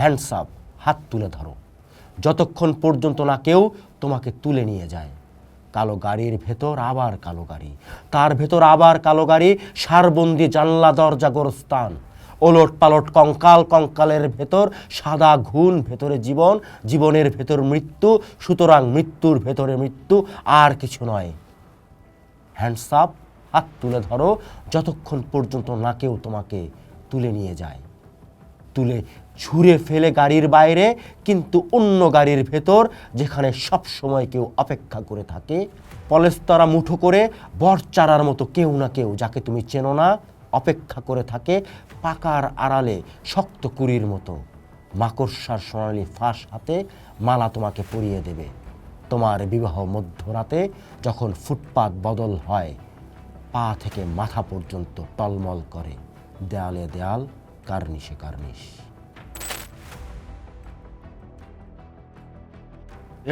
Hands up হাত তুলে ধরো। যতক্ষণ পর্যন্ত না কেউ তোমাকে তুলে নিয়ে যায়। কালো গাড়ির ভেতর আবার কালো গাড়ি। তার ভেতর আবার কালো গাড়ি, সারবন্দি জানলা, দরজা, গোরস্থান। ওলট পালট কঙ্কাল, কঙ্কালের ভেতর সাদা ঘুণ, ভেতরে জীবন, জীবনের ভেতর মৃত্যু, সুতরাং মৃত্যুর ভেতরে মৃত্যু, আর কিছু নয়। হ্যান্ডস আপ হাত তুলে ধরো, যতক্ষণ পর্যন্ত না কেউ তোমাকে তুলে নিয়ে যায়। তুলে ছুঁড়ে ফেলে গাড়ির বাইরে, কিন্তু অন্য গাড়ির ভেতর, যেখানে সব সময় কেউ অপেক্ষা করে থাকে, পলেস্তরা মুঠো করে বরচারার মতো কেউ না কেউ, যাকে তুমি চেনো না, অপেক্ষা করে থাকে পাকার আড়ালে, শক্ত কুড়ির মতো। মাকড়সার সোনালি ফাঁস হাতে মালা তোমাকে পরিয়ে দেবে। তোমার বিবাহ মধ্যরাতে যখন ফুটপাত বদল হয়, পা থেকে মাথা পর্যন্ত টলমল করে, দেয়ালে দেয়াল কার্নিশে কার্নিশ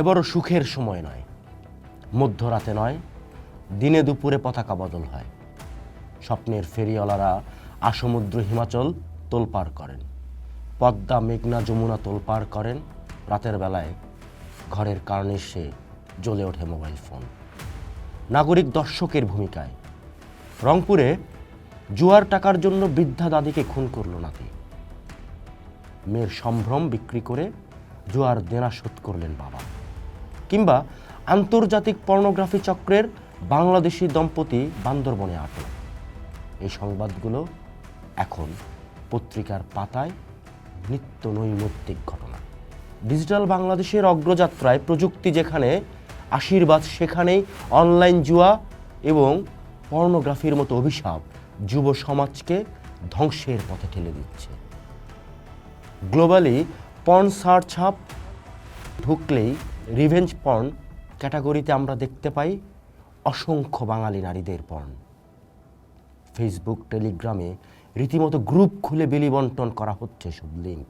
এবারও সুখের সময় নয়, মধ্যরাতে নয়, দিনে দুপুরে পতাকা বদল হয়। স্বপ্নের ফেরিওয়ালারা আসমুদ্র হিমাচল তোলপাড় করেন। পদ্মা, মেঘনা, যমুনা তোলপাড় করেন। রাতের বেলায় ঘরের কার্নিশে জ্বলে ওঠে মোবাইল ফোন। নাগরিক দর্শকের ভূমিকায় রংপুরে জুয়ার টাকার জন্য বৃদ্ধা দাদিকে খুন করল নাতি। মেয়ের সম্ভ্রম বিক্রি করে জুয়ার দেনা শোধ করলেন বাবা। কিংবা আন্তর্জাতিক পর্নোগ্রাফি চক্রের বাংলাদেশি দম্পতি বান্দরবনে আটক। এই সংবাদগুলো এখন পত্রিকার পাতায় নিত্য নৈমিত্তিক ঘটনা। ডিজিটাল বাংলাদেশের অগ্রযাত্রায় প্রযুক্তি যেখানে, আশীর্বাদ সেখানেই, অনলাইন জুয়া এবং পর্নোগ্রাফির মতো অভিশাপ যুব সমাজকে ধ্বংসের পথে ঠেলে দিচ্ছে। গ্লোবালি পর্ন সার্চ হাব ঢুকলেই রিভেঞ্জ পর্ন ক্যাটাগরিতে আমরা দেখতে পাই অসংখ্য বাঙালি নারীদের পর্ন ফেসবুক টেলিগ্রামে রীতিমতো গ্রুপ খুলে বিলি বন্টন করা হচ্ছে সব লিঙ্ক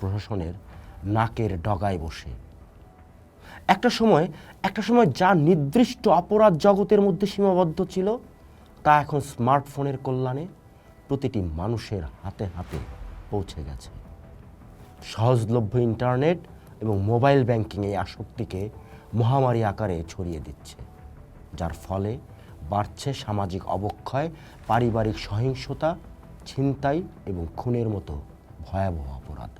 প্রশাসনের নাকের ডগায় বসে। একটা সময় একটা সময় যা নির্দিষ্ট অপরাধ জগতের মধ্যে সীমাবদ্ধ ছিল তা এখন স্মার্টফোনের কল্যাণে প্রতিটি মানুষের হাতে হাতে পৌঁছে গেছে। সহজলভ্য ইন্টারনেট এবং মোবাইল ব্যাংকিং এই আসক্তিকে মহামারী আকারে ছড়িয়ে দিচ্ছে, যার ফলে বাড়ছে সামাজিক অবক্ষয়, পারিবারিক সহিংসতা, ছিনতাই এবং খুনের মতো ভয়াবহ অপরাধ।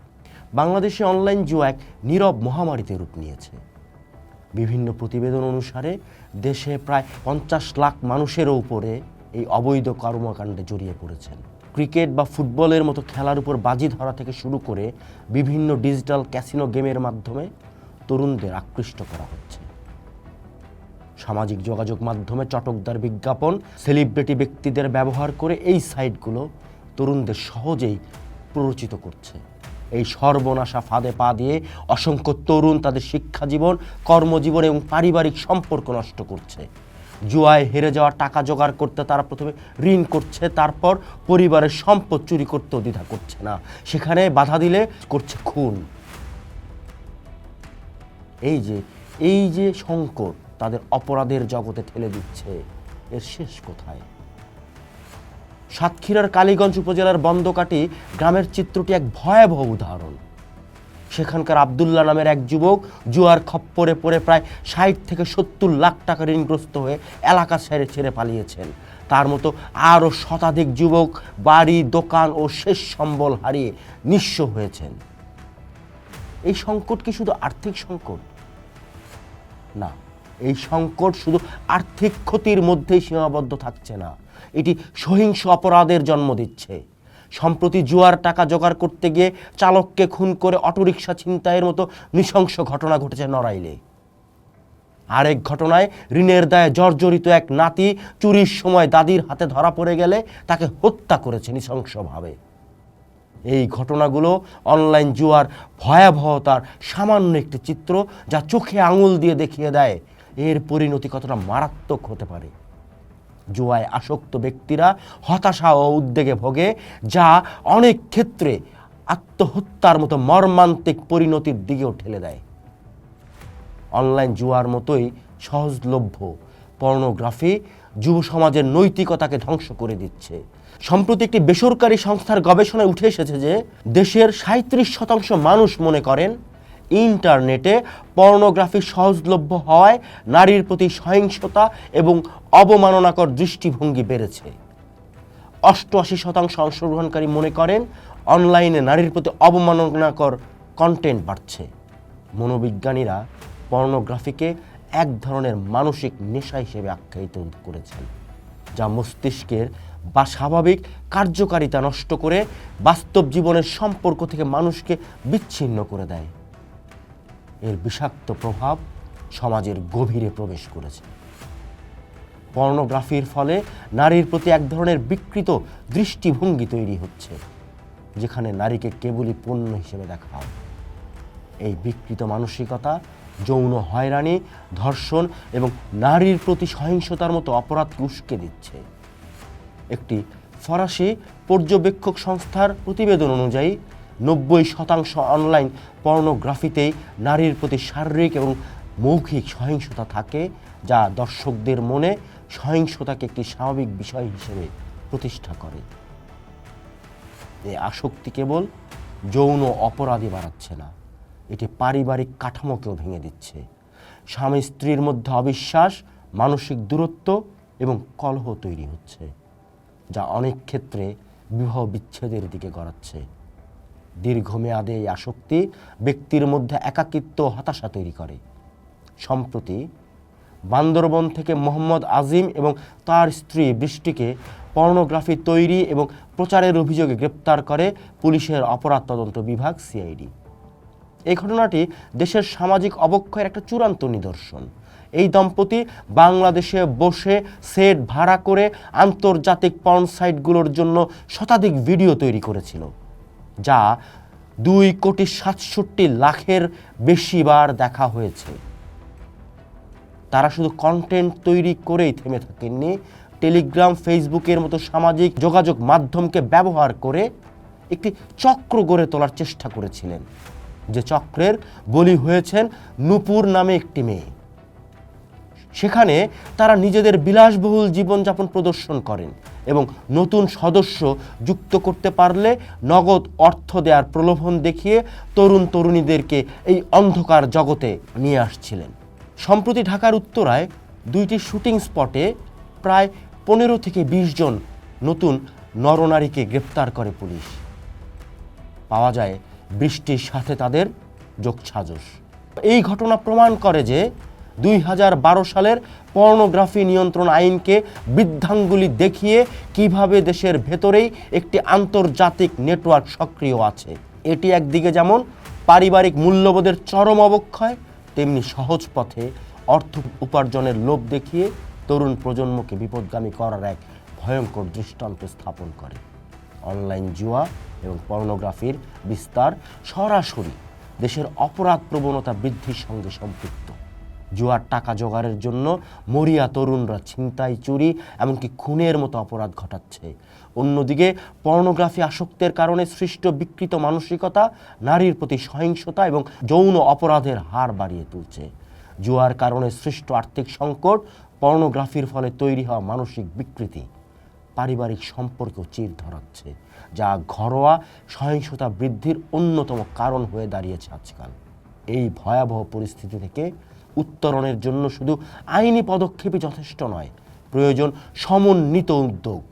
বাংলাদেশে অনলাইন জুয়া এক নীরব মহামারীতে রূপ নিয়েছে। বিভিন্ন প্রতিবেদন অনুসারে দেশে প্রায় পঞ্চাশ লাখ মানুষের উপরে এই অবৈধ কর্মকাণ্ডে জড়িয়ে পড়েছেন। ক্রিকেট বা ফুটবলের মতো খেলার উপর বাজি ধরা থেকে শুরু করে বিভিন্ন ডিজিটাল ক্যাসিনো গেমের মাধ্যমে তরুণদের আকৃষ্ট করা হচ্ছে। সামাজিক যোগাযোগ মাধ্যমে চটকদার বিজ্ঞাপন, সেলিব্রিটি ব্যক্তিদের ব্যবহার করে এই সাইটগুলো তরুণদের সহজেই প্ররোচিত করছে। এই সর্বনাশা ফাঁদে পা দিয়ে অসংখ্য তরুণ তাদের শিক্ষা জীবন কর্মজীবন এবং পারিবারিক সম্পর্ক নষ্ট করছে। জুয়ায় হেরে যাওয়া টাকা জোগাড় করতে তারা প্রথমে ঋণ করছে, তারপর পরিবারের সম্পদ চুরি করতেও দ্বিধা করছে না। সেখানে বাধা দিলে করছে খুন। এই যে এই যে সংকট তাদের অপরাধের জগতে ঠেলে দিচ্ছে, এর শেষ কোথায়? সাতক্ষীরার কালীগঞ্জ উপজেলার বন্দকাটি গ্রামের চিত্রটি এক ভয়াবহ উদাহরণ। সেখানকার আবদুল্লাহ নামের এক যুবক জুয়ার খপ্পরে পড়ে প্রায় ষাট থেকে সত্তর লাখ টাকা ঋণগ্রস্ত হয়ে এলাকা ছেড়ে ছেড়ে পালিয়েছেন। তার মতো আরও শতাধিক যুবক বাড়ি, দোকান ও শেষ সম্বল হারিয়ে নিঃস্ব হয়েছেন। এই সংকট কি শুধু আর্থিক সংকট? না, এই সংকট শুধু আর্থিক ক্ষতির মধ্যেই সীমাবদ্ধ থাকছে না। এটি সহিংস অপরাধের জন্ম দিচ্ছে। সম্প্রতি জুয়ার টাকা জোগাড় করতে গিয়ে চালককে খুন করে অটোরিকশা ছিনতাইয়ের মতো নৃশংস ঘটনা ঘটেছে নড়াইলে। আরেক ঘটনায় ঋণের দায়ে জর্জরিত এক নাতি চুরির সময় দাদির হাতে ধরা পড়ে গেলে তাকে হত্যা করেছে নৃশংসভাবে। এই ঘটনাগুলো অনলাইন জুয়ার ভয়াবহতার সামান্য একটি চিত্র যা চোখে আঙুল দিয়ে দেখিয়ে দেয়। এর পরিণতি কতটা মারাত্মক হতে পারে? জুয়ায় আসক্ত ব্যক্তিরা হতাশা ও উদ্বেগে ভোগে, যা অনেক ক্ষেত্রে আত্মহত্যার মতো মর্মান্তিক পরিণতির দিকেও ঠেলে দেয়। অনলাইন জুয়ার মতোই সহজলভ্য পর্নোগ্রাফি যুব সমাজের নৈতিকতাকে ধ্বংস করে দিচ্ছে। সম্প্রতি একটি বেসরকারি সংস্থার গবেষণায় উঠে এসেছে যে, দেশের সাঁত্রিশ শতাংশ মানুষ মনে করেন ইন্টারনেটে পর্নোগ্রাফি সহজলভ্য হওয়ায় নারীর প্রতি সহিংসতা এবং অবমাননাকর দৃষ্টিভঙ্গি বেড়েছে। অষ্টআশি শতাংশ অংশগ্রহণকারী মনে করেন, অনলাইনে নারীর প্রতি অবমাননাকর কন্টেন্ট বাড়ছে। মনোবিজ্ঞানীরা পর্নোগ্রাফিকে এক ধরনের মানসিক নেশা হিসেবে আখ্যায়িত করেছেন, যা মস্তিষ্কের বা স্বাভাবিক কার্যকারিতা নষ্ট করে বাস্তব জীবনের সম্পর্ক থেকে মানুষকে বিচ্ছিন্ন করে দেয়। এর বিষাক্ত প্রভাব সমাজের গভীরে প্রবেশ করেছে। পর্নোগ্রাফির ফলে নারীর প্রতি এক ধরনের বিকৃত দৃষ্টিভঙ্গি তৈরি হচ্ছে, যেখানে নারীকে কেবলই পণ্য হিসেবে দেখা হয়। এই বিকৃত মানসিকতা, যৌন হয়রানি, ধর্ষণ এবং নারীর প্রতি সহিংসতার মতো অপরাধকে উস্কে দিচ্ছে। একটি ফরাসি পর্যবেক্ষক সংস্থার প্রতিবেদন অনুযায়ী নব্বই শতাংশ অনলাইন পর্নোগ্রাফিতেই নারীর প্রতি শারীরিক এবং মৌখিক সহিংসতা থাকে, যা দর্শকদের মনে সহিংসতাকে একটি স্বাভাবিক বিষয় হিসেবে প্রতিষ্ঠা করে। এই আসক্তি কেবল যৌন অপরাধী বাড়াচ্ছে না, এটি পারিবারিক কাঠামোকেও ভেঙে দিচ্ছে। স্বামী স্ত্রীর মধ্যে অবিশ্বাস, মানসিক দূরত্ব এবং কলহ তৈরি হচ্ছে, যা অনেক ক্ষেত্রে বিবাহ বিচ্ছেদের দিকে গড়াচ্ছে। দীর্ঘমেয়াদে এই আসক্তি ব্যক্তির মধ্যে একাকিত্ব হতাশা তৈরি করে। সম্প্রতি বান্দরবন থেকে মোহাম্মদ আজিম এবং তার স্ত্রী বৃষ্টিকে পর্নোগ্রাফি তৈরি এবং প্রচারের অভিযোগে গ্রেপ্তার করে পুলিশের অপরাধ তদন্ত বিভাগ সিআইডি। এই ঘটনাটি দেশের সামাজিক অবক্ষয়ের একটা চূড়ান্ত নিদর্শন। এই দম্পতি বাংলাদেশে বসে সেট ভাড়া করে আন্তর্জাতিক পর্ন সাইটগুলোর জন্য শতাধিক ভিডিও তৈরি করেছিল। যা দুই কোটি সাতষট্টি লাখের বেশি বার দেখা হয়েছে। তারা শুধু কন্টেন্ট তৈরি করেই থেমে থাকেননি টেলিগ্রাম ফেসবুকের মতো সামাজিক যোগাযোগ মাধ্যমকে ব্যবহার করে একটি চক্র গড়ে তোলার চেষ্টা করেছিলেন। যে চক্রের বলি হয়েছেন, নূপুর নামে একটি মেয়ে। সেখানে তারা নিজেদের বিলাসবহুল জীবনযাপন প্রদর্শন করেন এবং নতুন সদস্য যুক্ত করতে পারলে নগদ অর্থ দেওয়ার প্রলোভন দেখিয়ে তরুণ তরুণীদেরকে এই অন্ধকার জগতে নিয়ে আসছিলেন। সম্প্রতি ঢাকার উত্তরায় দুইটি শুটিং স্পটে প্রায় পনেরো থেকে বিশ জন নতুন নরনারীকে গ্রেপ্তার করে পুলিশ। পাওয়া যায় বৃষ্টির সাথে তাদের যোগসাজস এই ঘটনা প্রমাণ করে যে দুই হাজার বারো সালের পর্নোগ্রাফি নিয়ন্ত্রণ আইনকে বৃদ্ধাঙ্গুলি দেখিয়ে কীভাবে দেশের ভেতরেই একটি আন্তর্জাতিক নেটওয়ার্ক সক্রিয় আছে। এটি একদিকে যেমন পারিবারিক মূল্যবোধের চরম অবক্ষয়, তেমনি সহজ পথে অর্থ উপার্জনের লোভ দেখিয়ে তরুণ প্রজন্মকে বিপদগামী করার এক ভয়ঙ্কর দৃষ্টান্ত স্থাপন করে। অনলাইন জুয়া এবং পর্নোগ্রাফির বিস্তার সরাসরি দেশের অপরাধ প্রবণতা বৃদ্ধির সঙ্গে সম্পৃক্ত। জুয়ার টাকা জোগাড়ের জন্য মরিয়া তরুণরা ছিনতাই চুরি এমনকি খুনের মতো অপরাধ ঘটাচ্ছে। অন্যদিকে পর্নোগ্রাফি আসক্তের কারণে সৃষ্ট বিকৃত মানসিকতা নারীর প্রতি সহিংসতা এবং যৌন অপরাধের হার বাড়িয়ে তুলছে। জুয়ার কারণে সৃষ্ট আর্থিক সংকট, পর্নোগ্রাফির ফলে তৈরি হওয়া মানসিক বিকৃতি পারিবারিক সম্পর্ক চির ধরাচ্ছে, যা ঘরোয়া সহিংসতা বৃদ্ধির অন্যতম কারণ হয়ে দাঁড়িয়েছে আজকাল। এই ভয়াবহ পরিস্থিতি থেকে উত্তরণের জন্য শুধু আইনি পদক্ষেপই যথেষ্ট নয়, প্রয়োজন সমন্বিত উদ্যোগ।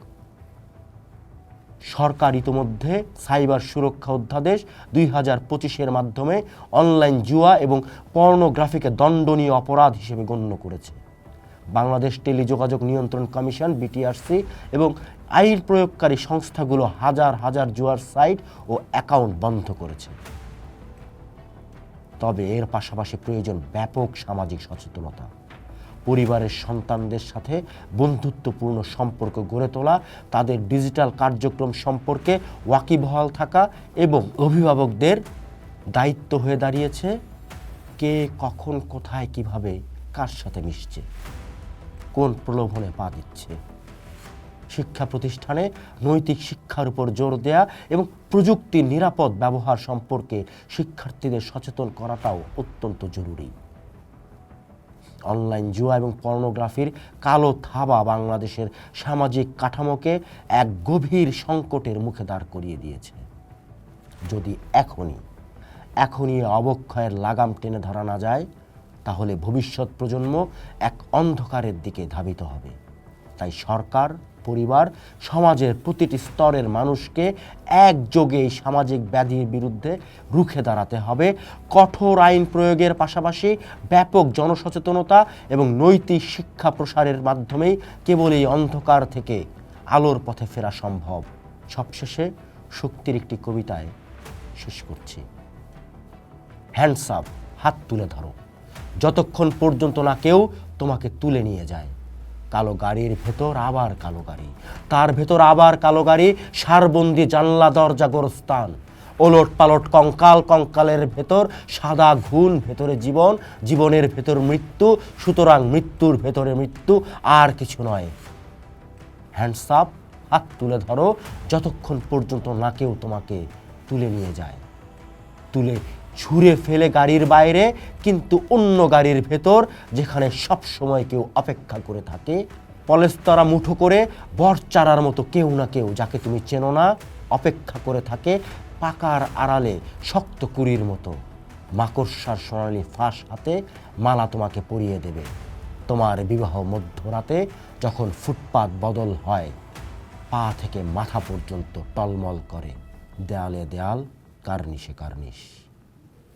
সরকার ইতোমধ্যে সাইবার সুরক্ষা অধ্যাদেশ দুই হাজার পঁচিশের মাধ্যমে অনলাইন জুয়া এবং পর্নোগ্রাফিকে দণ্ডনীয় অপরাধ হিসেবে গণ্য করেছে। বাংলাদেশ টেলিযোগাযোগ নিয়ন্ত্রণ কমিশন, বিটিআরসি এবং আইন প্রয়োগকারী সংস্থাগুলো হাজার হাজার জুয়ার সাইট ও অ্যাকাউন্ট বন্ধ করেছে। তবে এর পাশাপাশি প্রয়োজন ব্যাপক সামাজিক সচেতনতা। পরিবারের সন্তানদের সাথে বন্ধুত্বপূর্ণ সম্পর্ক গড়ে তোলা, তাদের ডিজিটাল কার্যক্রম সম্পর্কে ওয়াকিবহাল থাকা এবং অভিভাবকদের দায়িত্ব হয়ে দাঁড়িয়েছে কে, কখন, কোথায়, কীভাবে, কার সাথে মিশছে, কোন প্রলোভনে পা দিচ্ছে। শিক্ষা প্রতিষ্ঠানে নৈতিক শিক্ষার উপর জোর দেয়া এবং প্রযুক্তির নিরাপদ ব্যবহার সম্পর্কে শিক্ষার্থীদের সচেতন করাটাও অত্যন্ত জরুরি। অনলাইন জুয়া এবং পর্নোগ্রাফির কালো থাবা বাংলাদেশের সামাজিক কাঠামোকে এক গভীর সংকটের মুখে দাঁড় করিয়ে দিয়েছে। যদি এখনই এখনই অবক্ষয়ের লাগাম টেনে ধরা না যায়, তাহলে ভবিষ্যৎ প্রজন্ম এক অন্ধকারের দিকে ধাবিত হবে। তাই সরকার পরিবার, সমাজের প্রতিটি স্তরের মানুষকে একযোগে এই সামাজিক ব্যাধির বিরুদ্ধে রুখে দাঁড়াতে হবে। কঠোর আইন প্রয়োগের পাশাপাশি ব্যাপক জনসচেতনতা এবং নৈতিক শিক্ষা প্রসারের মাধ্যমেই কেবল এই অন্ধকার থেকে আলোর পথে ফেরা সম্ভব। সবশেষে শক্তির একটি কবিতায় শেষ করছি। হ্যান্ডস আপ হাত তুলে ধরো। যতক্ষণ পর্যন্ত না কেউ তোমাকে তুলে নিয়ে যায়। কালো গাড়ির ভেতর আবার কালো গাড়ি। তার ভেতর আবার কালো গাড়ি, সারবন্দি জানলা, দরজা, গোরস্থান। ওলট পালট কঙ্কাল, কঙ্কালের ভেতর সাদা ঘুণ, ভেতরে জীবন, জীবনের ভেতর মৃত্যু, সুতরাং মৃত্যুর ভেতরে মৃত্যু, আর কিছু নয়। হ্যান্ডস আপ হাত তুলে ধরো, যতক্ষণ পর্যন্ত না কেউ তোমাকে তুলে নিয়ে যায়। তুলে ছুঁড়ে ফেলে গাড়ির বাইরে, কিন্তু অন্য গাড়ির ভেতর, যেখানে সব সময় কেউ অপেক্ষা করে থাকে, পলেস্তরা মুঠো করে বরচারার মতো কেউ না কেউ, যাকে তুমি চেনো না, অপেক্ষা করে থাকে পাকার আড়ালে, শক্ত কুড়ির মতো। মাকড়সার সোনালি ফাঁস হাতে মালা তোমাকে পরিয়ে দেবে। তোমার বিবাহ মধ্যরাতে যখন ফুটপাত বদল হয়, পা থেকে মাথা পর্যন্ত টলমল করে। দেয়ালে দেয়াল, কার্নিশে কার্নিশ।